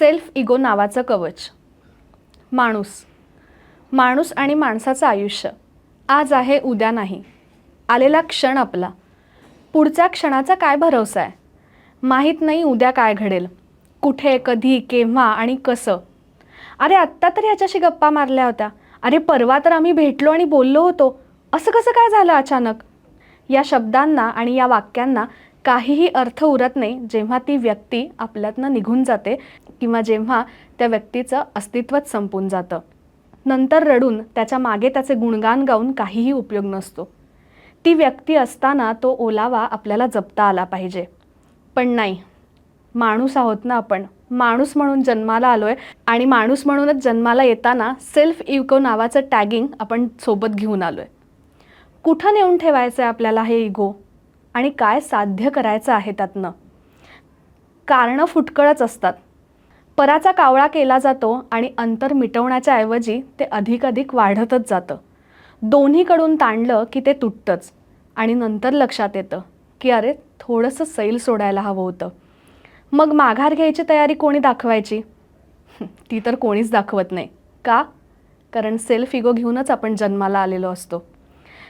Self ego नावाचं कवच. माणूस. माणूस आणि माणसाचं आयुष्य. आज आहे उद्या नाही. आलेला क्षण आपला. पुढच्या क्षणाचा काय भरवसा आहे? माहीत नाही उद्या काय घडेल. कुठे कधी केव्हा आणि कसं? अरे आत्ता तर ह्याच्याशी गप्पा मारल्या होत्या. अरे परवा तर आम्ही भेटलो आणि बोललो होतो. असं कसं काय झालं अचानक? या शब्दांना आणि या वाक्यांना काहीही अर्थ उरत नाही जेव्हा ती व्यक्ती आपल्यातनं निघून जाते किंवा जेव्हा त्या व्यक्तीचं अस्तित्वच संपून जातं. नंतर रडून त्याच्यामागे त्याचे गुणगान गाऊन काहीही उपयोग नसतो. ती व्यक्ती असताना तो ओलावा आपल्याला जपता आला पाहिजे. पण नाही. माणूस आहोत ना आपण. माणूस म्हणून जन्माला आलो आहे आणि माणूस म्हणूनच जन्माला येताना सेल्फ इको नावाचं टॅगिंग आपण सोबत घेऊन आलो आहे कुठं नेऊन ठेवायचं आहे आपल्याला हे इगो? आणि काय साध्य करायचं आहे त्यातनं. कारणं फुटकळच असतात. पराचा कावळा केला जातो आणि अंतर मिटवण्याच्या ऐवजी ते अधिक अधिक वाढतच जातं. दोन्हीकडून ताणलं की ते तुटतंच आणि नंतर लक्षात येतं की अरे थोडंसं सैल सोडायला हवं होतं. मग माघार घ्यायची तयारी कोणी दाखवायची? ती तर कोणीच दाखवत नाही. का? कारण सेल्फ इगो घेऊनच आपण जन्माला आलेलो असतो.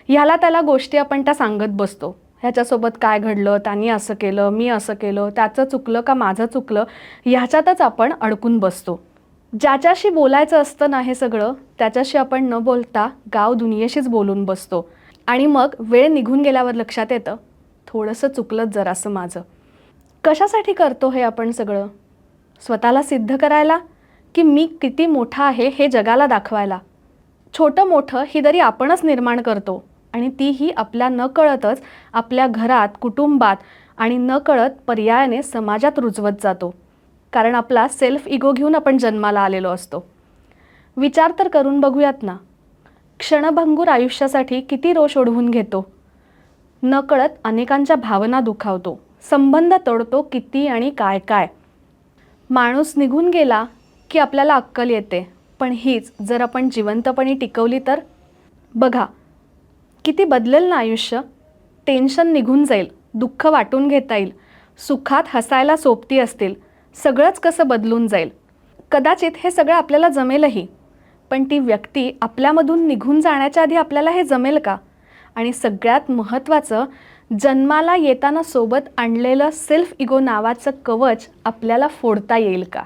ह्याला त्याला गोष्टी आपण त्या सांगत बसतो. ह्याच्यासोबत काय घडलं त्यांनी असं केलं मी असं केलं त्याचं चुकलं का माझं चुकलं ह्याच्यातच आपण अडकून बसतो. ज्याच्याशी बोलायचं असतं ना हे सगळं त्याच्याशी आपण न बोलता गाव दुनियेशीच बोलून बसतो. आणि मग वेळ निघून गेल्यावर लक्षात येतं थोडंसं चुकलंच जरासं माझं. कशासाठी करतो हे आपण सगळं? स्वतःला सिद्ध करायला? की मी किती मोठा आहे हे जगाला दाखवायला? छोटं मोठं ही जरी आपणच निर्माण करतो. आणि तीही आपल्या नकळतच आपल्या घरात कुटुंबात आणि न कळत पर्यायाने समाजात रुजवत जातो. कारण आपला सेल्फ इगो घेऊन आपण जन्माला आलेलो असतो. विचार तर करून बघूयात ना. क्षणभंगूर आयुष्यासाठी किती रोष ओढवून घेतो. न कळत अनेकांच्या भावना दुखावतो. संबंध तोडतो किती आणि काय काय. माणूस निघून गेला की आपल्याला अक्कल येते. पण हीच जर आपण जिवंतपणी टिकवली तर? बघा किती बदलेल ना आयुष्य? टेन्शन निघून जाईल दुःख वाटून घेता येईल सुखात हसायला सोबती असतील सगळंच कसं बदलून जाईल. कदाचित हे सगळं आपल्याला जमेलही. पण ती व्यक्ती आपल्यामधून निघून जाण्याच्या आधी आपल्याला हे जमेल का? आणि सगळ्यात महत्त्वाचं जन्माला येताना सोबत आणलेलं सेल्फ इगो नावाचं कवच आपल्याला फोडता येईल का?